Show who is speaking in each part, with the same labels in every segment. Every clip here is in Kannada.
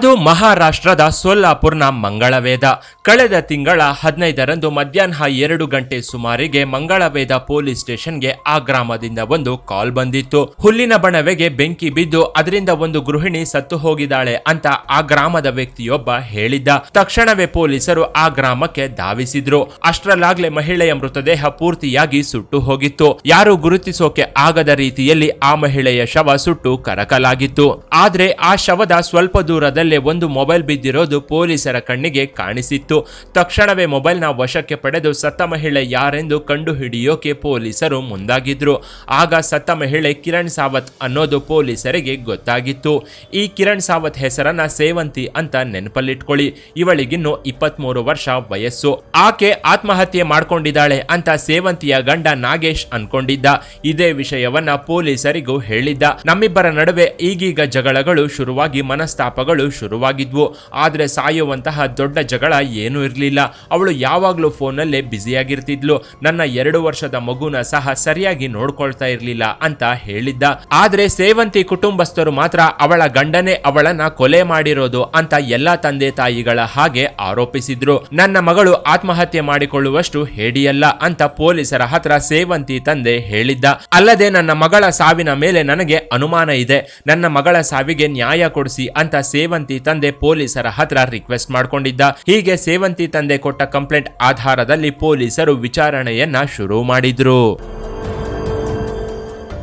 Speaker 1: ಅದು ಮಹಾರಾಷ್ಟ್ರದ ಸೋಲಾಪುರ್ನ ಮಂಗಳವೇದ. ಕಳೆದ ತಿಂಗಳ ಹದಿನೈದರಂದು ಮಧ್ಯಾಹ್ನ ಎರಡು ಗಂಟೆ ಸುಮಾರಿಗೆ ಮಂಗಳವೇದ ಪೊಲೀಸ್ ಸ್ಟೇಷನ್ಗೆ ಆ ಗ್ರಾಮದಿಂದ ಒಂದು ಕಾಲ್ ಬಂದಿತ್ತು. ಹುಲ್ಲಿನ ಬಣವೆಗೆ ಬೆಂಕಿ ಬಿದ್ದು ಅದರಿಂದ ಒಂದು ಗೃಹಿಣಿ ಸತ್ತು ಹೋಗಿದ್ದಾಳೆ ಅಂತ ಆ ಗ್ರಾಮದ ವ್ಯಕ್ತಿಯೊಬ್ಬ ಹೇಳಿದ್ದ. ತಕ್ಷಣವೇ ಪೊಲೀಸರು ಆ ಗ್ರಾಮಕ್ಕೆ ಧಾವಿಸಿದ್ರು. ಅಷ್ಟರಲ್ಲಾಗ್ಲೇ ಮಹಿಳೆಯ ಮೃತದೇಹ ಪೂರ್ತಿಯಾಗಿ ಸುಟ್ಟು ಹೋಗಿತ್ತು. ಯಾರು ಗುರುತಿಸೋಕೆ ಆಗದ ರೀತಿಯಲ್ಲಿ ಆ ಮಹಿಳೆಯ ಶವ ಸುಟ್ಟು ಕರಕಲಾಗಿತ್ತು. ಆದ್ರೆ ಆ ಶವದ ಸ್ವಲ್ಪ ದೂರದಲ್ಲೇ ಒಂದು ಮೊಬೈಲ್ ಬಿದ್ದಿರೋದು ಪೊಲೀಸರ ಕಣ್ಣಿಗೆ ಕಾಣಿಸಿತ್ತು. ತಕ್ಷಣವೇ ಮೊಬೈಲ್ನ ವಶಕ್ಕೆ ಪಡೆದು ಸತ್ತ ಮಹಿಳೆ ಯಾರೆಂದು ಕಂಡು ಹಿಡಿಯೋಕೆ ಪೊಲೀಸರು ಮುಂದಾಗಿದ್ರು. ಆಗ ಸತ್ತ ಮಹಿಳೆ ಕಿರಣ್ ಸಾವತ್ ಅನ್ನೋದು ಪೊಲೀಸರಿಗೆ ಗೊತ್ತಾಗಿತ್ತು. ಈ ಕಿರಣ್ ಸಾವತ್ ಹೆಸರನ್ನ ಸೇವಂತಿ ಅಂತ ನೆನಪಲ್ಲಿಟ್ಕೊಳ್ಳಿ. ಇವಳಿಗಿನ್ನು ಇಪ್ಪತ್ಮೂರು ವರ್ಷ ವಯಸ್ಸು. ಆಕೆ ಆತ್ಮಹತ್ಯೆ ಮಾಡ್ಕೊಂಡಿದ್ದಾಳೆ ಅಂತ ಸೇವಂತಿಯ ಗಂಡ ನಾಗೇಶ್ ಅನ್ಕೊಂಡಿದ್ದ. ಇದೇ ವಿಷಯವನ್ನ ಪೊಲೀಸರಿಗೂ ಹೇಳಿದ್ದ. ನಮ್ಮಿಬ್ಬರ ನಡುವೆ ಈಗೀಗ ಜಗಳಗಳು ಶುರುವಾಗಿ ಮನಸ್ತಾಪಗಳು ಶುರುವಾಗಿದ್ವು. ಆದರೆ ಸಾಯುವಂತಹ ದೊಡ್ಡ ಜಗಳ ಏನೂ ಇರಲಿಲ್ಲ. ಅವಳು ಯಾವಾಗಲೂ ಫೋನಲ್ಲೇ ಬ್ಯುಸಿಯಾಗಿರ್ತಿದ್ಲು. ನನ್ನ ಎರಡು ವರ್ಷದ ಮಗುನ ಸಹ ಸರಿಯಾಗಿ ನೋಡ್ಕೊಳ್ತಾ ಇರ್ಲಿಲ್ಲ ಅಂತ ಹೇಳಿದ್ದ. ಆದರೆ ಸೇವಂತಿ ಕುಟುಂಬಸ್ಥರು ಮಾತ್ರ ಅವಳ ಗಂಡನೇ ಅವಳನ್ನ ಕೊಲೆ ಮಾಡಿರೋದು ಅಂತ ಎಲ್ಲಾ ತಂದೆ ತಾಯಿಗಳ ಹಾಗೆ ಆರೋಪಿಸಿದ್ರು. ನನ್ನ ಮಗಳು ಆತ್ಮಹತ್ಯೆ ಮಾಡಿಕೊಳ್ಳುವಷ್ಟು ಹೇಡಿಯಲ್ಲ ಅಂತ ಪೊಲೀಸರ ಹತ್ರ ಸೇವಂತಿ ತಂದೆ ಹೇಳಿದ್ದ. ಅಲ್ಲದೆ ನನ್ನ ಮಗಳ ಸಾವಿನ ಮೇಲೆ ನನಗೆ ಅನುಮಾನ ಇದೆ. ನನ್ನ ಮಗಳ ಸಾವಿಗೆ ನ್ಯಾಯ ಕೊಡಿಸಿ ಅಂತ ಸೇವಂತಿ ತಂದೆ ಪೊಲೀಸರ ಹತ್ರ ರಿಕ್ವೆಸ್ಟ್ ಮಾಡ್ಕೊಂಡಿದ್ದ. ಹೀಗೆ ಸೇವಂತಿ ತಂದೆ ಕೊಟ್ಟ ಕಂಪ್ಲೇಂಟ್ ಆಧಾರದಲ್ಲಿ ಪೊಲೀಸರು ವಿಚಾರಣೆಯನ್ನ ಶುರು ಮಾಡಿದ್ರು.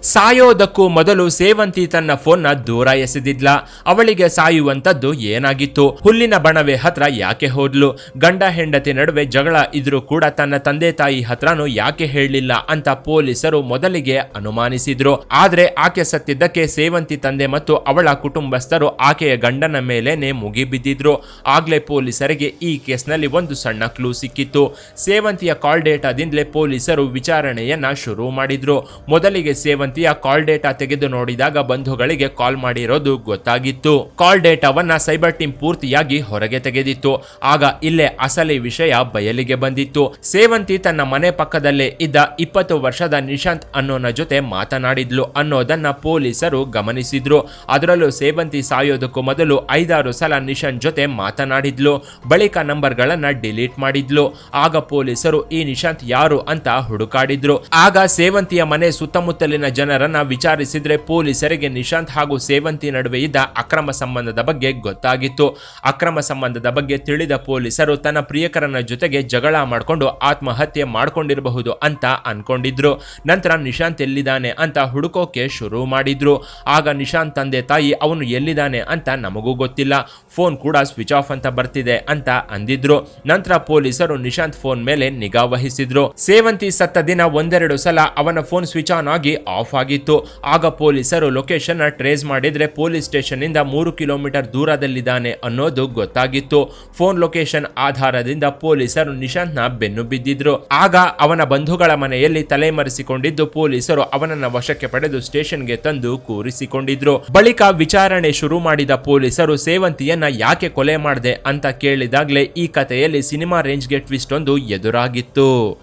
Speaker 1: ಸಾಯೋದಕ್ಕೂ ಮೊದಲು ಸೇವಂತಿ ತನ್ನ ಫೋನ್ನ ದೂರ ಎಸೆದಿದ್ಲ ಅವಳಿಗೆ ಸಾಯುವಂತದ್ದು ಏನಾಗಿತ್ತು? ಹುಲ್ಲಿನ ಬಣವೆ ಹತ್ರ ಯಾಕೆ ಹೋದ್ಲು? ಗಂಡ ಹೆಂಡತಿ ನಡುವೆ ಜಗಳ ಇದ್ರೂ ಕೂಡ ತನ್ನ ತಂದೆ ತಾಯಿ ಹತ್ರನೂ ಯಾಕೆ ಹೇಳಲಿಲ್ಲ ಅಂತ ಪೊಲೀಸರು ಮೊದಲಿಗೆ ಅನುಮಾನಿಸಿದ್ರು. ಆದ್ರೆ ಆಕೆ ಸತ್ತಿದ್ದಕ್ಕೆ ಸೇವಂತಿ ತಂದೆ ಮತ್ತು ಅವಳ ಕುಟುಂಬಸ್ಥರು ಆಕೆಯ ಗಂಡನ ಮೇಲೇನೆ ಮುಗಿಬಿದ್ದಿದ್ರು. ಆಗ್ಲೇ ಪೊಲೀಸರಿಗೆ ಈ ಕೇಸ್ನಲ್ಲಿ ಒಂದು ಸಣ್ಣ ಕ್ಲೂ ಸಿಕ್ಕಿತ್ತು. ಸೇವಂತಿಯ ಕಾಲ್ ಡೇಟಾದಿಂದಲೇ ಪೊಲೀಸರು ವಿಚಾರಣೆಯನ್ನ ಶುರು ಮಾಡಿದ್ರು. ಮೊದಲಿಗೆ ಸೇವಂತಿಯ ಕಾಲ್ ಡೇಟಾ ತೆಗೆದು ನೋಡಿದಾಗ ಬಂಧುಗಳಿಗೆ ಕಾಲ್ ಮಾಡಿರೋದು ಗೊತ್ತಾಗಿತ್ತು. ಕಾಲ್ ಡೇಟಾವನ್ನ ಸೈಬರ್ ಟೀಮ್ ಪೂರ್ತಿಯಾಗಿ ಹೊರಗೆ ತೆಗೆದಿತ್ತು. ಆಗ ಇಲ್ಲೇ ಅಸಲಿ ವಿಷಯ ಬಯಲಿಗೆ ಬಂದಿತ್ತು. ಸೇವಂತಿ ತನ್ನ ಮನೆ ಪಕ್ಕದಲ್ಲೇ ಇದ್ದ ಇಪ್ಪತ್ತು ವರ್ಷದ ನಿಶಾಂತ್ ಅನ್ನೋನ ಜೊತೆ ಮಾತನಾಡಿದ್ಲು ಅನ್ನೋದನ್ನ ಪೊಲೀಸರು ಗಮನಿಸಿದ್ರು. ಅದರಲ್ಲೂ ಸೇವಂತಿ ಸಾಯೋದಕ್ಕೂ ಮೊದಲು ಐದಾರು ಸಲ ನಿಶಾಂತ್ ಜೊತೆ ಮಾತನಾಡಿದ್ಲು. ಬಳಿಕ ನಂಬರ್ಗಳನ್ನ ಡಿಲೀಟ್ ಮಾಡಿದ್ಲು. ಆಗ ಪೊಲೀಸರು ಈ ನಿಶಾಂತ್ ಯಾರು ಅಂತ ಹುಡುಕಾಡಿದ್ರು. ಆಗ ಸೇವಂತಿಯ ಮನೆ ಸುತ್ತಮುತ್ತಲಿನ ಜನರನ್ನ ವಿಚಾರಿಸಿದ್ರೆ ಪೊಲೀಸರಿಗೆ ನಿಶಾಂತ್ ಹಾಗೂ ಸೇವಂತಿ ನಡುವೆ ಇದ್ದ ಅಕ್ರಮ ಸಂಬಂಧದ ಬಗ್ಗೆ ಗೊತ್ತಾಗಿತ್ತು. ಅಕ್ರಮ ಸಂಬಂಧದ ಬಗ್ಗೆ ತಿಳಿದ ಪೊಲೀಸರು ತನ್ನ ಪ್ರಿಯಕರನ ಜೊತೆಗೆ ಜಗಳ ಮಾಡಿಕೊಂಡು ಆತ್ಮಹತ್ಯೆ ಮಾಡ್ಕೊಂಡಿರಬಹುದು ಅಂತ ಅನ್ಕೊಂಡಿದ್ರು. ನಂತರ ನಿಶಾಂತ್ ಎಲ್ಲಿದ್ದಾನೆ ಅಂತ ಹುಡುಕೋಕೆ ಶುರು ಮಾಡಿದ್ರು. ಆಗ ನಿಶಾಂತ್ ತಂದೆ ತಾಯಿ ಅವನು ಎಲ್ಲಿದ್ದಾನೆ ಅಂತ ನಮಗೂ ಗೊತ್ತಿಲ್ಲ. ಫೋನ್ ಕೂಡ ಸ್ವಿಚ್ ಆಫ್ ಅಂತ ಬರ್ತಿದೆ ಅಂತ ಅಂದಿದ್ರು. ನಂತರ ಪೊಲೀಸರು ನಿಶಾಂತ್ ಫೋನ್ ಮೇಲೆ ನಿಗಾ ವಹಿಸಿದ್ರು. ಸೇವಂತಿ ಸತ್ತ ದಿನ ಒಂದೆರಡು ಸಲ ಅವನ ಫೋನ್ ಸ್ವಿಚ್ ಆನ್ ಆಗಿ ಆಫ್ ಆಗಿತ್ತು. ಆಗ ಪೊಲೀಸರು ಲೊಕೇಶನ್ ಟ್ರೇಸ್ ಮಾಡಿದ್ರೆ ಪೊಲೀಸ್ ಸ್ಟೇಷನ್ ಇಂದ ಮೂರು ಕಿಲೋಮೀಟರ್ ದೂರದಲ್ಲಿದ್ದಾನೆ ಅನ್ನೋದು ಗೊತ್ತಾಗಿತ್ತು. ಫೋನ್ ಲೊಕೇಶನ್ ಆಧಾರದಿಂದ ಪೊಲೀಸರು ನಿಶಾಂತ್ನ ಬೆನ್ನು ಬಿದ್ದಿದ್ರು. ಆಗ ಅವನ ಬಂಧುಗಳ ಮನೆಯಲ್ಲಿ ತಲೆಮರೆಸಿಕೊಂಡಿದ್ದು ಪೊಲೀಸರು ಅವನನ್ನ ವಶಕ್ಕೆ ಪಡೆದು ಸ್ಟೇಷನ್ಗೆ ತಂದು ಕೂರಿಸಿಕೊಂಡಿದ್ರು. ಬಳಿಕ ವಿಚಾರಣೆ ಶುರು ಮಾಡಿದ ಪೊಲೀಸರು ಸೇವಂತಿಯನ್ನ ಯಾಕೆ ಕೊಲೆ ಮಾಡಿದೆ ಅಂತ ಕೇಳಿದಾಗ್ಲೇ ಈ ಕಥೆಯಲ್ಲಿ ಸಿನಿಮಾ ರೇಂಜ್ಗೆ ಟ್ವಿಸ್ಟ್ ಒಂದು ಎದುರಾಗಿತ್ತು.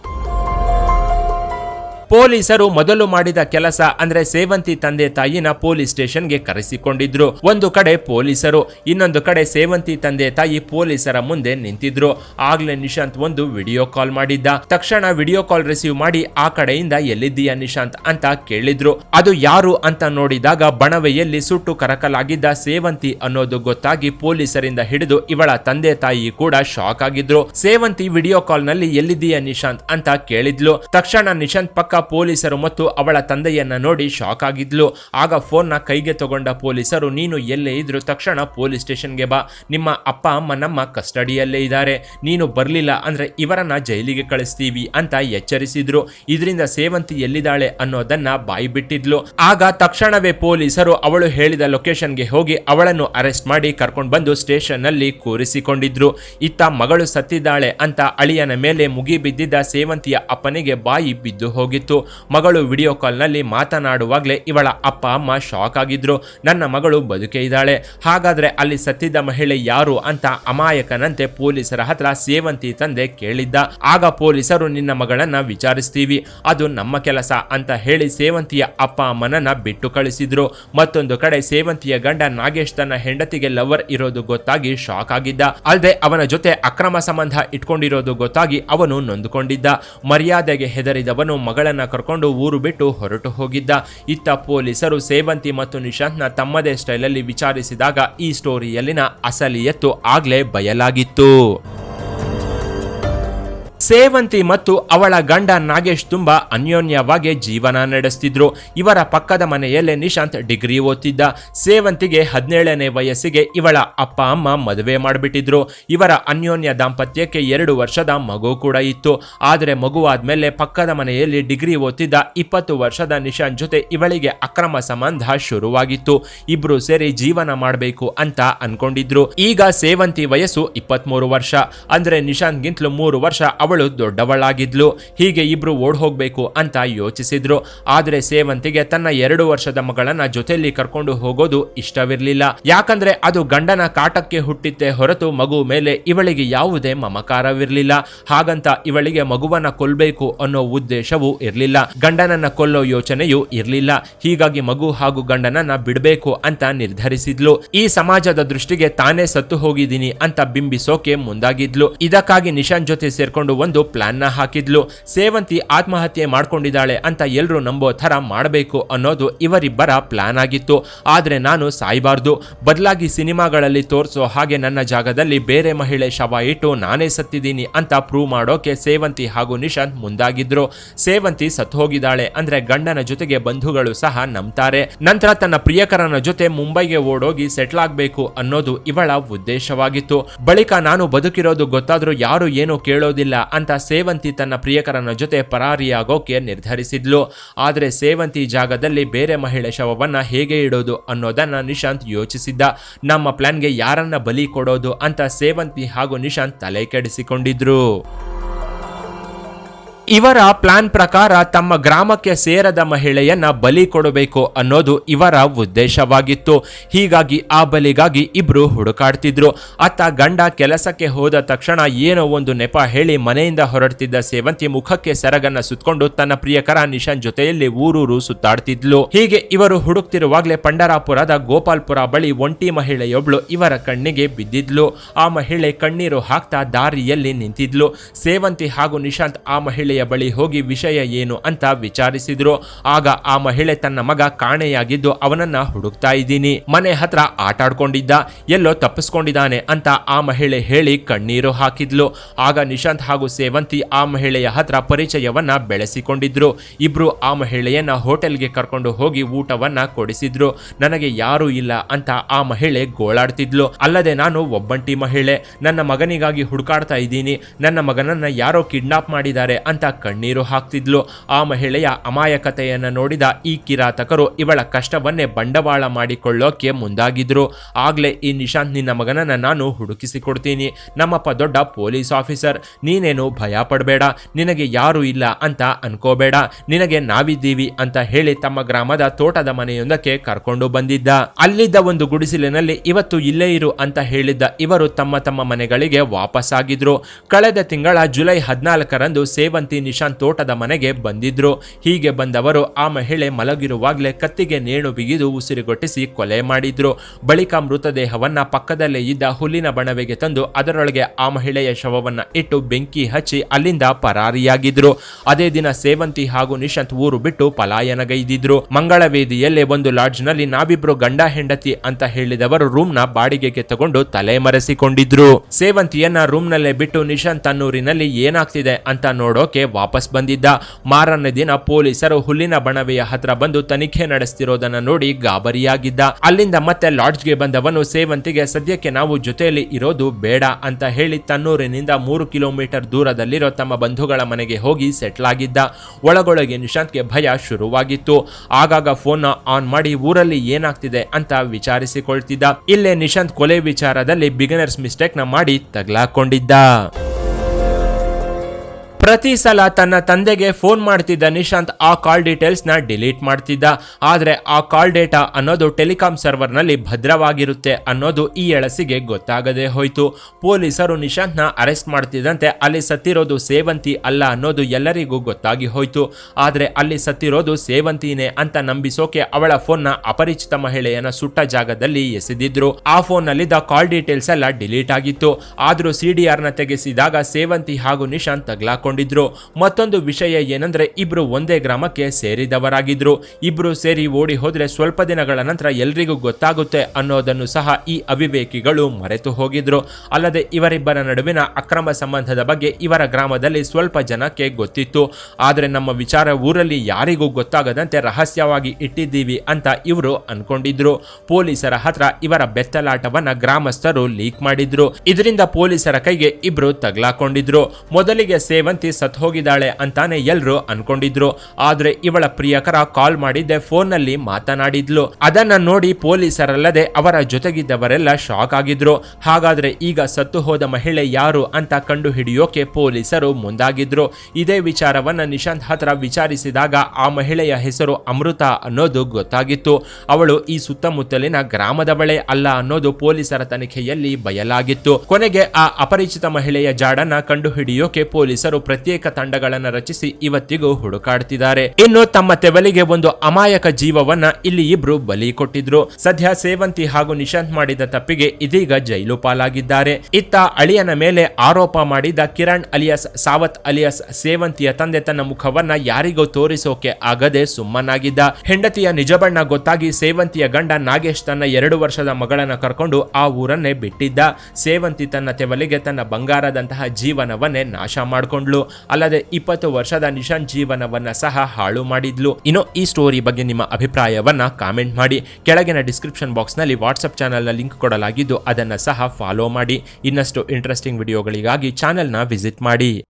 Speaker 1: ಪೊಲೀಸರು ಮೊದಲು ಮಾಡಿದ ಕೆಲಸ ಅಂದ್ರೆ ಸೇವಂತಿ ತಂದೆ ತಾಯಿನ ಪೊಲೀಸ್ ಸ್ಟೇಷನ್ಗೆ ಕರೆಸಿಕೊಂಡಿದ್ರು. ಒಂದು ಕಡೆ ಪೊಲೀಸರು, ಇನ್ನೊಂದು ಕಡೆ ಸೇವಂತಿ ತಂದೆ ತಾಯಿ ಪೊಲೀಸರ ಮುಂದೆ ನಿಂತಿದ್ರು. ಆಗ್ಲೇ ನಿಶಾಂತ್ ಒಂದು ವಿಡಿಯೋ ಕಾಲ್ ಮಾಡಿದ್ದ. ತಕ್ಷಣ ವಿಡಿಯೋ ಕಾಲ್ ರಿಸೀವ್ ಮಾಡಿ ಆ ಕಡೆಯಿಂದ ಎಲ್ಲಿದ್ದೀಯ ನಿಶಾಂತ್ ಅಂತ ಕೇಳಿದ್ರು. ಅದು ಯಾರು ಅಂತ ನೋಡಿದಾಗ ಬಣವೆಯಲ್ಲಿ ಸುಟ್ಟು ಕರಕಲಾಗಿದ್ದ ಸೇವಂತಿ ಅನ್ನೋದು ಗೊತ್ತಾಗಿ ಪೊಲೀಸರಿಂದ ಹಿಡಿದು ಇವಳ ತಂದೆ ತಾಯಿ ಕೂಡ ಶಾಕ್ ಆಗಿದ್ರು. ಸೇವಂತಿ ವಿಡಿಯೋ ಕಾಲ್ನಲ್ಲಿ ಎಲ್ಲಿದ್ದೀಯ ನಿಶಾಂತ್ ಅಂತ ಕೇಳಿದ್ಲು. ತಕ್ಷಣ ನಿಶಾಂತ್ ಪಕ್ಕ ಪೊಲೀಸರು ಮತ್ತು ಅವಳ ತಂದೆಯನ್ನ ನೋಡಿ ಶಾಕ್ ಆಗಿದ್ಲು. ಆಗ ಫೋನ್ನ ಕೈಗೆ ತಗೊಂಡ ಪೊಲೀಸರು, ನೀನು ಎಲ್ಲೇ ಇದ್ರು ತಕ್ಷಣ ಪೊಲೀಸ್ ಸ್ಟೇಷನ್ಗೆ ಬಾ. ನಿಮ್ಮ ಅಪ್ಪ, ಅಮ್ಮ, ನಮ್ಮ ಕಸ್ಟಡಿಯಲ್ಲೇ ಇದ್ದಾರೆ. ನೀನು ಬರಲಿಲ್ಲ ಅಂದರೆ ಇವರನ್ನ ಜೈಲಿಗೆ ಕಳಿಸ್ತೀವಿ ಅಂತ ಎಚ್ಚರಿಸಿದ್ರು. ಇದರಿಂದ ಸೇವಂತಿ ಎಲ್ಲಿದ್ದಾಳೆ ಅನ್ನೋದನ್ನ ಬಾಯಿ ಬಿಟ್ಟಿದ್ಲು. ಆಗ ತಕ್ಷಣವೇ ಪೊಲೀಸರು ಅವಳು ಹೇಳಿದ ಲೊಕೇಶನ್ಗೆ ಹೋಗಿ ಅವಳನ್ನು ಅರೆಸ್ಟ್ ಮಾಡಿ ಕರ್ಕೊಂಡು ಬಂದು ಸ್ಟೇಷನ್ ಅಲ್ಲಿ ಕೂರಿಸಿಕೊಂಡಿದ್ರು. ಇತ್ತ ಮಗಳು ಸತ್ತಿದ್ದಾಳೆ ಅಂತ ಅಳಿಯನ ಮೇಲೆ ಮುಗಿ ಬಿದ್ದಿದ್ದ ಸೇವಂತಿಯ ಅಪ್ಪನಿಗೆ ಬಾಯಿ ಬಿದ್ದು ಹೋಗಿತ್ತು. ಗೊತ್ತಾಗಿತ್ತು ಮಗಳು ವಿಡಿಯೋ ಕಾಲ್ನಲ್ಲಿ ಮಾತನಾಡುವಾಗಲೇ ಇವಳ ಅಪ್ಪ ಅಮ್ಮ ಶಾಕ್ ಆಗಿದ್ರು. ನನ್ನ ಮಗಳು ಬದುಕೆ ಇದ್ದಾಳೆ. ಹಾಗಾದ್ರೆ ಅಲ್ಲಿ ಸತ್ತಿದ್ದ ಮಹಿಳೆ ಯಾರು ಅಂತ ಅಮಾಯಕನಂತೆ ಪೊಲೀಸರ ಹತ್ರ ಸೇವಂತಿ ತಂದೆ ಕೇಳಿದ್ದ. ಆಗ ಪೊಲೀಸರು ನಿನ್ನ ಮಗಳನ್ನ ವಿಚಾರಿಸ್ತೀವಿ. ಅದು ನಮ್ಮ ಕೆಲಸ ಅಂತ ಹೇಳಿ ಸೇವಂತಿಯ ಅಪ್ಪ ಅಮ್ಮನನ್ನ ಬಿಟ್ಟು ಕಳಿಸಿದ್ರು. ಮತ್ತೊಂದು ಕಡೆ ಸೇವಂತಿಯ ಗಂಡ ನಾಗೇಶ್ ತನ್ನ ಹೆಂಡತಿಗೆ ಲವರ್ ಇರೋದು ಗೊತ್ತಾಗಿ ಶಾಕ್ ಆಗಿದ್ದ. ಅಲ್ಲದೆ ಅವನ ಜೊತೆ ಅಕ್ರಮ ಸಂಬಂಧ ಇಟ್ಕೊಂಡಿರೋದು ಗೊತ್ತಾಗಿ ಅವನು ನೊಂದುಕೊಂಡಿದ್ದ. ಮರ್ಯಾದೆಗೆ ಹೆದರಿದವನು ಮಗಳನ್ನ ಕರ್ಕೊಂಡು ಊರು ಬಿಟ್ಟು ಹೊರಟು ಹೋಗಿದ್ದ. ಇತ್ತ ಪೊಲೀಸರು ಸೇವಂತಿ ಮತ್ತು ನಿಶಾಂತ್ನ ತಮ್ಮದೇ ಸ್ಟೈಲಲ್ಲಿ ವಿಚಾರಿಸಿದಾಗ ಈ ಸ್ಟೋರಿಯಲ್ಲಿನ ಅಸಲಿಯತ್ತು ಆಗ್ಲೇ ಬಯಲಾಗಿತ್ತು. ಸೇವಂತಿ ಮತ್ತು ಅವಳ ಗಂಡ ನಾಗೇಶ್ ತುಂಬಾ ಅನ್ಯೋನ್ಯವಾಗಿ ಜೀವನ ನಡೆಸ್ತಿದ್ರು. ಇವರ ಪಕ್ಕದ ಮನೆಯಲ್ಲೇ ನಿಶಾಂತ್ ಡಿಗ್ರಿ ಓದ್ತಿದ್ದ. ಸೇವಂತಿಗೆ ಹದಿನೇಳನೇ ವಯಸ್ಸಿಗೆ ಇವಳ ಅಪ್ಪ ಅಮ್ಮ ಮದುವೆ ಮಾಡಿಬಿಟ್ಟಿದ್ರು. ಇವರ ಅನ್ಯೋನ್ಯ ದಾಂಪತ್ಯಕ್ಕೆ ಎರಡು ವರ್ಷದ ಮಗು ಕೂಡ ಇತ್ತು. ಆದರೆ ಮಗುವಾದ ಮೇಲೆ ಪಕ್ಕದ ಮನೆಯಲ್ಲಿ ಡಿಗ್ರಿ ಓದ್ತಿದ್ದ ಇಪ್ಪತ್ತು ವರ್ಷದ ನಿಶಾಂತ್ ಜೊತೆ ಇವಳಿಗೆ ಅಕ್ರಮ ಸಂಬಂಧ ಶುರುವಾಗಿತ್ತು. ಇಬ್ರು ಸೇರಿ ಜೀವನ ಮಾಡಬೇಕು ಅಂತ ಅನ್ಕೊಂಡಿದ್ರು. ಈಗ ಸೇವಂತಿ ವಯಸ್ಸು ಇಪ್ಪತ್ಮೂರು ವರ್ಷ. ಅಂದ್ರೆ ನಿಶಾಂತ್ಗಿಂತಲೂ ಮೂರು ವರ್ಷ ಅವಳು ದೊಡ್ಡವಳಾಗಿದ್ಲು. ಹೀಗೆ ಇಬ್ರು ಓಡ್ ಹೋಗ್ಬೇಕು ಅಂತ ಯೋಚಿಸಿದ್ರು. ಆದ್ರೆ ಸೇವಂತಿಗೆ ತನ್ನ ಎರಡು ವರ್ಷದ ಮಗಳನ್ನ ಜೊತೆಯಲ್ಲಿ ಕರ್ಕೊಂಡು ಹೋಗೋದು ಇಷ್ಟವಿರ್ಲಿಲ್ಲ. ಯಾಕಂದ್ರೆ ಅದು ಗಂಡನ ಕಾಟಕ್ಕೆ ಹುಟ್ಟಿತ್ತೆ ಹೊರತು ಮಗು ಮೇಲೆ ಇವಳಿಗೆ ಯಾವುದೇ ಮಮಕಾರವಿರ್ಲಿಲ್ಲ. ಹಾಗಂತ ಇವಳಿಗೆ ಮಗುವನ್ನ ಕೊಲ್ಬೇಕು ಅನ್ನೋ ಉದ್ದೇಶವೂ ಇರ್ಲಿಲ್ಲ. ಗಂಡನನ್ನ ಕೊಲ್ಲೋ ಯೋಚನೆಯೂ ಇರ್ಲಿಲ್ಲ. ಹೀಗಾಗಿ ಮಗು ಹಾಗೂ ಗಂಡನನ್ನ ಬಿಡಬೇಕು ಅಂತ ನಿರ್ಧರಿಸಿದ್ಲು. ಈ ಸಮಾಜದ ದೃಷ್ಟಿಗೆ ತಾನೇ ಸತ್ತು ಹೋಗಿದ್ದೀನಿ ಅಂತ ಬಿಂಬಿಸೋಕೆ ಮುಂದಾಗಿದ್ಲು. ಇದಕ್ಕಾಗಿ ನಿಶಾನ್ ಜೊತೆ ಸೇರ್ಕೊಂಡು ಒಂದು ಪ್ಲಾನ್ನ ಹಾಕಿದ್ಲು. ಸೇವಂತಿ ಆತ್ಮಹತ್ಯೆ ಮಾಡ್ಕೊಂಡಿದ್ದಾಳೆ ಅಂತ ಎಲ್ಲರೂ ನಂಬೋ ಥರ ಮಾಡಬೇಕು ಅನ್ನೋದು ಇವರಿಬ್ಬರ ಪ್ಲಾನ್ ಆಗಿತ್ತು. ಆದರೆ ನಾನು ಸಾಯಬಾರ್ದು. ಬದಲಾಗಿ ಸಿನಿಮಾಗಳಲ್ಲಿ ತೋರಿಸೋ ಹಾಗೆ ನನ್ನ ಜಾಗದಲ್ಲಿ ಬೇರೆ ಮಹಿಳೆ ಶವ ಇಟ್ಟು ನಾನೇ ಸತ್ತಿದ್ದೀನಿ ಅಂತ ಪ್ರೂವ್ ಮಾಡೋಕೆ ಸೇವಂತಿ ಹಾಗೂ ನಿಶಾಂತ್ ಮುಂದಾಗಿದ್ರು. ಸೇವಂತಿ ಸತ್ತು ಹೋಗಿದ್ದಾಳೆ ಅಂದ್ರೆ ಗಂಡನ ಜೊತೆಗೆ ಬಂಧುಗಳು ಸಹ ನಂಬ್ತಾರೆ. ನಂತರ ತನ್ನ ಪ್ರಿಯಕರನ ಜೊತೆ ಮುಂಬೈಗೆ ಓಡೋಗಿ ಸೆಟ್ಲ್ ಆಗಬೇಕು ಅನ್ನೋದು ಇವಳ ಉದ್ದೇಶವಾಗಿತ್ತು. ಬಳಿಕ ನಾನು ಬದುಕಿರೋದು ಗೊತ್ತಾದರೂ ಯಾರು ಏನು ಕೇಳೋದಿಲ್ಲ ಅಂತ ಸೇವಂತಿ ತನ್ನ ಪ್ರಿಯಕರನ ಜೊತೆ ಪರಾರಿಯಾಗೋಕೆ ನಿರ್ಧರಿಸಿದ್ಲು. ಆದರೆ ಸೇವಂತಿ ಜಾಗದಲ್ಲಿ ಬೇರೆ ಮಹಿಳೆ ಶವವನ್ನು ಹೇಗೆ ಇಡೋದು ಅನ್ನೋದನ್ನು ನಿಶಾಂತ್ ಯೋಚಿಸಿದ್ದ. ನಮ್ಮ ಪ್ಲಾನ್ಗೆ ಯಾರನ್ನ ಬಲಿ ಕೊಡೋದು ಅಂತ ಸೇವಂತಿ ಹಾಗೂ ನಿಶಾಂತ್ ತಲೆ ಕೆಡಿಸಿಕೊಂಡಿದ್ರು. ಇವರ ಪ್ಲಾನ್ ಪ್ರಕಾರ ತಮ್ಮ ಗ್ರಾಮಕ್ಕೆ ಸೇರದ ಮಹಿಳೆಯನ್ನ ಬಲಿ ಕೊಡಬೇಕು ಅನ್ನೋದು ಇವರ ಉದ್ದೇಶವಾಗಿತ್ತು. ಹೀಗಾಗಿ ಆ ಬಲಿಗಾಗಿ ಇಬ್ರು ಹುಡುಕಾಡ್ತಿದ್ರು. ಅತ್ತ ಗಂಡ ಕೆಲಸಕ್ಕೆ ಹೋದ ತಕ್ಷಣ ಏನೋ ಒಂದು ನೆಪ ಹೇಳಿ ಮನೆಯಿಂದ ಹೊರಡ್ತಿದ್ದ ಸೇವಂತಿ ಮುಖಕ್ಕೆ ಸೆರಗನ್ನ ಸುತ್ತಕೊಂಡು ತನ್ನ ಪ್ರಿಯಕರ ನಿಶಾನ್ ಜೊತೆಯಲ್ಲಿ ಊರೂರು ಸುತ್ತಾಡ್ತಿದ್ಲು. ಹೀಗೆ ಇವರು ಹುಡುಕ್ತಿರುವಾಗಲೇ ಪಂಡರಾಪುರದ ಗೋಪಾಲ್ಪುರ ಬಳಿ ಒಂಟಿ ಮಹಿಳೆಯೊಬ್ಳು ಇವರ ಕಣ್ಣಿಗೆ ಬಿದ್ದಿದ್ಲು. ಆ ಮಹಿಳೆ ಕಣ್ಣೀರು ಹಾಕ್ತಾ ದಾರಿಯಲ್ಲಿ ನಿಂತಿದ್ಲು. ಸೇವಂತಿ ಹಾಗೂ ನಿಶಾಂತ್ ಆ ಮಹಿಳೆಯ ಬಳಿ ಹೋಗಿ ವಿಷಯ ಏನು ಅಂತ ವಿಚಾರಿಸಿದ್ರು. ಆಗ ಆ ಮಹಿಳೆ ತನ್ನ ಮಗ ಕಾಣೆಯಾಗಿದ್ದು ಅವನನ್ನ ಹುಡುಕ್ತಾ ಇದ್ದೀನಿ. ಮನೆ ಹತ್ರ ಆಟಾಡ್ಕೊಂಡಿದ್ದ ಎಲ್ಲೋ ತಪ್ಪಿಸ್ಕೊಂಡಿದ್ದಾನೆ ಅಂತ ಆ ಮಹಿಳೆ ಹೇಳಿ ಕಣ್ಣೀರು ಹಾಕಿದ್ಲು. ಆಗ ನಿಶಾಂತ್ ಹಾಗೂ ಸೇವಂತಿ ಆ ಮಹಿಳೆಯ ಹತ್ರ ಪರಿಚಯವನ್ನ ಬೆಳೆಸಿಕೊಂಡಿದ್ರು. ಇಬ್ರು ಆ ಮಹಿಳೆಯನ್ನ ಹೋಟೆಲ್ಗೆ ಕರ್ಕೊಂಡು ಹೋಗಿ ಊಟವನ್ನ ಕೊಡಿಸಿದ್ರು. ನನಗೆ ಯಾರೂ ಇಲ್ಲ ಅಂತ ಆ ಮಹಿಳೆ ಗೋಳಾಡ್ತಿದ್ಲು. ಅಲ್ಲದೆ ನಾನು ಒಬ್ಬಂಟಿ ಮಹಿಳೆ. ನನ್ನ ಮಗನಿಗಾಗಿ ಹುಡುಕಾಡ್ತಾ ಇದ್ದೀನಿ. ನನ್ನ ಮಗನನ್ನ ಯಾರೋ ಕಿಡ್ನಾಪ್ ಮಾಡಿದ್ದಾರೆ ಅಂತ ಕಣ್ಣೀರು ಹಾಕ್ತಿದ್ಲು. ಆ ಮಹಿಳೆಯ ಅಮಾಯಕತೆಯನ್ನು ನೋಡಿದ ಈ ಕಿರಾತಕರು ಇವಳ ಕಷ್ಟವನ್ನೇ ಬಂಡವಾಳ ಮಾಡಿಕೊಳ್ಳೋಕೆ ಮುಂದಾಗಿದ್ರು. ಆಗ್ಲೇ ಈ ನಿಶಾಂತ್ ನಿನ್ನ ಮಗನನ್ನ ನಾನು ಹುಡುಕಿಸಿಕೊಡ್ತೀನಿ. ನಮ್ಮಪ್ಪ ದೊಡ್ಡ ಪೊಲೀಸ್ ಆಫೀಸರ್. ನೀನೇನು ಭಯ ಪಡಬೇಡ. ನಿನಗೆ ಯಾರು ಇಲ್ಲ ಅಂತ ಅನ್ಕೋಬೇಡ. ನಿನಗೆ ನಾವಿದ್ದೀವಿ ಅಂತ ಹೇಳಿ ತಮ್ಮ ಗ್ರಾಮದ ತೋಟದ ಮನೆಯೊಂದಕ್ಕೆ ಕರ್ಕೊಂಡು ಬಂದಿದ್ದ. ಅಲ್ಲಿದ್ದ ಒಂದು ಗುಡಿಸಿಲಿನಲ್ಲಿ ಇವತ್ತು ಇಲ್ಲೇ ಇರು ಅಂತ ಹೇಳಿದ್ದ ಇವರು ತಮ್ಮ ತಮ್ಮ ಮನೆಗಳಿಗೆ ವಾಪಸ್ ಆಗಿದ್ರು ಕಳೆದ ತಿಂಗಳ ಜುಲೈ ಹದಿನಾಲ್ಕರಂದು ಸೇವಂತಿ ನಿಶಾಂತ್ ತೋಟದ ಮನೆಗೆ ಬಂದಿದ್ರು. ಹೀಗೆ ಬಂದವರು ಆ ಮಹಿಳೆ ಮಲಗಿರುವಾಗಲೇ ಕತ್ತಿಗೆ ನೇಣು ಬಿಗಿದು ಉಸಿರುಗೊಟ್ಟಿಸಿ ಕೊಲೆ ಮಾಡಿದ್ರು. ಬಳಿಕ ಮೃತದೇಹವನ್ನ ಪಕ್ಕದಲ್ಲೇ ಇದ್ದ ಹುಲ್ಲಿನ ಬಣವೆಗೆ ತಂದು ಅದರೊಳಗೆ ಆ ಮಹಿಳೆಯ ಶವವನ್ನ ಇಟ್ಟು ಬೆಂಕಿ ಹಚ್ಚಿ ಅಲ್ಲಿಂದ ಪರಾರಿಯಾಗಿದ್ರು. ಅದೇ ದಿನ ಸೇವಂತಿ ಹಾಗೂ ನಿಶಾಂತ್ ಊರು ಬಿಟ್ಟು ಪಲಾಯನಗೈದಿದ್ರು. ಮಂಗಳವೇದಿಯಲ್ಲೇ ಒಂದು ಲಾಡ್ಜ್ನಲ್ಲಿ ನಾವಿಬ್ರು ಗಂಡ ಹೆಂಡತಿ ಅಂತ ಹೇಳಿದವರು ರೂಮ್ನ ಬಾಡಿಗೆಗೆ ತಗೊಂಡು ತಲೆಮರೆಸಿಕೊಂಡಿದ್ರು ಸೇವಂತಿಯನ್ನ ರೂಮ್ನಲ್ಲೇ ಬಿಟ್ಟು ನಿಶಾಂತ್ ತನ್ನೂರಿನಲ್ಲಿ ಏನಾಗ್ತಿದೆ ಅಂತ ನೋಡೋಕೆ ವಾಪಸ್ ಬಂದಿದ್ದ. ಮಾರನೇ ದಿನ ಪೊಲೀಸರು ಹುಲ್ಲಿನ ಬಣವೆಯ ಹತ್ರ ಬಂದು ತನಿಖೆ ನಡೆಸ್ತಿರೋದನ್ನ ನೋಡಿ ಗಾಬರಿಯಾಗಿದ್ದ. ಅಲ್ಲಿಂದ ಮತ್ತೆ ಲಾಡ್ಜ್ಗೆ ಬಂದವನು ಸೇವಂತಿಗೆ, ಸದ್ಯಕ್ಕೆ ನಾವು ಜೊತೆಯಲ್ಲಿ ಇರೋದು ಬೇಡ ಅಂತ ಹೇಳಿ ತನ್ನೂರಿನಿಂದ ಮೂರು ಕಿಲೋಮೀಟರ್ ದೂರದಲ್ಲಿರೋ ತಮ್ಮ ಬಂಧುಗಳ ಮನೆಗೆ ಹೋಗಿ ಸೆಟ್ಲ್ ಆಗಿದ್ದ ಒಳಗೊಳಗೆ ನಿಶಾಂತ್ಗೆ ಭಯ ಶುರುವಾಗಿತ್ತು. ಆಗಾಗ ಫೋನ್ ಆನ್ ಮಾಡಿ ಊರಲ್ಲಿ ಏನಾಗ್ತಿದೆ ಅಂತ ವಿಚಾರಿಸಿಕೊಳ್ತಿದ್ದ. ಇಲ್ಲೇ ನಿಶಾಂತ್ ಕೊಲೆ ವಿಚಾರದಲ್ಲಿ ಬಿಗಿನರ್ಸ್ ಮಿಸ್ಟೇಕ್ನ ಮಾಡಿ ತಗ್ಲಾಕೊಂಡಿದ್ದ. ಪ್ರತಿ ಸಲ ತನ್ನ ತಂದೆಗೆ ಫೋನ್ ಮಾಡ್ತಿದ್ದ ನಿಶಾಂತ್ ಆ ಕಾಲ್ ಡೀಟೇಲ್ಸ್ನ ಡಿಲೀಟ್ ಮಾಡ್ತಿದ್ದ. ಆದರೆ ಆ ಕಾಲ್ ಡೇಟಾ ಅನ್ನೋದು ಟೆಲಿಕಾಂ ಸರ್ವರ್ನಲ್ಲಿ ಭದ್ರವಾಗಿರುತ್ತೆ ಅನ್ನೋದು ಈ ಎಳಸಿಗೆ ಗೊತ್ತಾಗದೆ ಹೋಯಿತು. ಪೊಲೀಸರು ನಿಶಾಂತ್ನ ಅರೆಸ್ಟ್ ಮಾಡ್ತಿದ್ದಂತೆ ಅಲ್ಲಿ ಸತ್ತಿರೋದು ಸೇವಂತಿ ಅಲ್ಲ ಅನ್ನೋದು ಎಲ್ಲರಿಗೂ ಗೊತ್ತಾಗಿ ಹೋಯಿತು. ಆದರೆ ಅಲ್ಲಿ ಸತ್ತಿರೋದು ಸೇವಂತಿನೇ ಅಂತ ನಂಬಿಸೋಕೆ ಅವಳ ಫೋನ್ನ ಅಪರಿಚಿತ ಮಹಿಳೆಯನ್ನ ಸುಟ್ಟ ಜಾಗದಲ್ಲಿ ಎಸೆದಿದ್ರು. ಆ ಫೋನ್ ನಲ್ಲಿದ್ದ ಕಾಲ್ ಡೀಟೇಲ್ಸ್ ಎಲ್ಲ ಡಿಲೀಟ್ ಆಗಿತ್ತು. ಆದ್ರೂ ಸಿಡಿಆರ್ನ ತೆಗೆಸಿದಾಗ ಸೇವಂತಿ ಹಾಗೂ ನಿಶಾಂತ್ ತಗ್ಲಾಕೊಂಡಿದ್ರು ಮತ್ತೊಂದು ವಿಷಯ ಏನಂದ್ರೆ, ಇಬ್ರು ಒಂದೇ ಗ್ರಾಮಕ್ಕೆ ಸೇರಿದವರಾಗಿದ್ರು. ಇಬ್ರು ಸೇರಿ ಓಡಿ ಹೋದ್ರೆ ಸ್ವಲ್ಪ ದಿನಗಳ ನಂತರ ಎಲ್ರಿಗೂ ಗೊತ್ತಾಗುತ್ತೆ ಅನ್ನೋದನ್ನು ಸಹ ಈ ಅವಿವೇಕಿಗಳು ಮರೆತು ಹೋಗಿದ್ರು. ಅಲ್ಲದೆ ಇವರಿಬ್ಬರ ನಡುವಿನ ಅಕ್ರಮ ಸಂಬಂಧದ ಬಗ್ಗೆ ಇವರ ಗ್ರಾಮದಲ್ಲಿ ಸ್ವಲ್ಪ ಜನಕ್ಕೆ ಗೊತ್ತಿತ್ತು. ಆದರೆ ನಮ್ಮ ವಿಚಾರ ಊರಲ್ಲಿ ಯಾರಿಗೂ ಗೊತ್ತಾಗದಂತೆ ರಹಸ್ಯವಾಗಿ ಇಟ್ಟಿದ್ದೀವಿ ಅಂತ ಇವರು ಅನ್ಕೊಂಡಿದ್ರು. ಪೊಲೀಸರ ಹತ್ರ ಇವರ ಬೆತ್ತಲಾಟವನ್ನ ಗ್ರಾಮಸ್ಥರು ಲೀಕ್ ಮಾಡಿದ್ರು. ಇದರಿಂದ ಪೊಲೀಸರ ಕೈಗೆ ಇಬ್ರು ತಗ್ಲಾಕೊಂಡಿದ್ರು. ಮೊದಲಿಗೆ ಸೇವಂತಿ ಸತ್ ಹೋಗಿದ್ದಾಳೆ ಅಂತಾನೆ ಎಲ್ರು ಅನ್ಕೊಂಡಿದ್ರು. ಆದ್ರೆ ಇವಳ ಪ್ರಿಯಕರ ಕಾಲ್ ಮಾಡಿದ್ದೆ ಫೋನ್ನಲ್ಲಿ ಮಾತನಾಡಿದ್ಲು. ಅದನ್ನ ನೋಡಿ ಪೊಲೀಸರಲ್ಲದೆ ಅವರ ಜೊತೆಗಿದ್ದವರೆಲ್ಲ ಶಾಕ್ ಆಗಿದ್ರು. ಹಾಗಾದ್ರೆ ಈಗ ಸತ್ತು ಹೋದ ಮಹಿಳೆ ಯಾರು ಅಂತ ಕಂಡು ಹಿಡಿಯೋಕೆ ಪೊಲೀಸರು ಮುಂದಾಗಿದ್ರು. ಇದೇ ವಿಚಾರವನ್ನ ನಿಶಾಂತ್ ಹತ್ರ ವಿಚಾರಿಸಿದಾಗ ಆ ಮಹಿಳೆಯ ಹೆಸರು ಅಮೃತ ಅನ್ನೋದು ಗೊತ್ತಾಗಿತ್ತು. ಅವಳು ಈ ಸುತ್ತಮುತ್ತಲಿನ ಗ್ರಾಮದವಳೆ ಅಲ್ಲ ಅನ್ನೋದು ಪೊಲೀಸರ ತನಿಖೆಯಲ್ಲಿ ಬಯಲಾಗಿತ್ತು. ಕೊನೆಗೆ ಆ ಅಪರಿಚಿತ ಮಹಿಳೆಯ ಜಾಡನ್ನ ಕಂಡು ಹಿಡಿಯೋಕೆ ಪೊಲೀಸರು ಪ್ರತ್ಯೇಕ ತಂಡಗಳನ್ನು ರಚಿಸಿ ಇವತ್ತಿಗೂ ಹುಡುಕಾಡ್ತಿದ್ದಾರೆ. ಇನ್ನು ತಮ್ಮ ತೆವಲಿಗೆ ಒಂದು ಅಮಾಯಕ ಜೀವವನ್ನ ಇಲ್ಲಿ ಇಬ್ರು ಬಲಿ ಕೊಟ್ಟಿದ್ರು. ಸದ್ಯ ಸೇವಂತಿ ಹಾಗೂ ನಿಶಾಂತ್ ಮಾಡಿದ ತಪ್ಪಿಗೆ ಇದೀಗ ಜೈಲು ಪಾಲಾಗಿದ್ದಾರೆ. ಇತ್ತ ಅಳಿಯನ ಮೇಲೆ ಆರೋಪ ಮಾಡಿದ ಕಿರಣ್ ಅಲಿಯಾಸ್, ಸಾವತ್ ಅಲಿಯಾಸ್ ಸೇವಂತಿಯ ತಂದೆ ತನ್ನ ಮುಖವನ್ನ ಯಾರಿಗೂ ತೋರಿಸೋಕೆ ಆಗದೆ ಸುಮ್ಮನಾಗಿದ್ದ. ಹೆಂಡತಿಯ ನಿಜಬಣ್ಣ ಗೊತ್ತಾಗಿ ಸೇವಂತಿಯ ಗಂಡ ನಾಗೇಶ್ ತನ್ನ ಎರಡು ವರ್ಷದ ಮಗಳನ್ನ ಕರ್ಕೊಂಡು ಆ ಊರನ್ನೇ ಬಿಟ್ಟಿದ್ದ. ಸೇವಂತಿ ತನ್ನ ತೆವಲಿಗೆ ತನ್ನ ಬಂಗಾರದಂತಹ ಜೀವನವನ್ನೇ ನಾಶ ಮಾಡಿಕೊಂಡ್ಲು ಅಲ್ಲದೆ ಇಪ್ಪತ್ತು ವರ್ಷದ ನಿಶಾನ್ ಜೀವನವನ್ನ ಸಹ ಹಾಳು ಮಾಡಿದ್ಲು. ಇನ್ನು ಈ ಸ್ಟೋರಿ ಬಗ್ಗೆ ನಿಮ್ಮ ಅಭಿಪ್ರಾಯವನ್ನ ಕಾಮೆಂಟ್ ಮಾಡಿ. ಕೆಳಗಿನ ಡಿಸ್ಕ್ರಿಪ್ಷನ್ ಬಾಕ್ಸ್ನಲ್ಲಿ ವಾಟ್ಸ್ಆಪ್ ಚಾನಲ್ನ ಲಿಂಕ್ ಕೊಡಲಾಗಿದ್ದು ಅದನ್ನು ಸಹ ಫಾಲೋ ಮಾಡಿ. ಇನ್ನಷ್ಟು ಇಂಟ್ರೆಸ್ಟಿಂಗ್ ವಿಡಿಯೋಗಳಿಗಾಗಿ ಚಾನೆಲ್ನ ವಿಸಿಟ್ ಮಾಡಿ.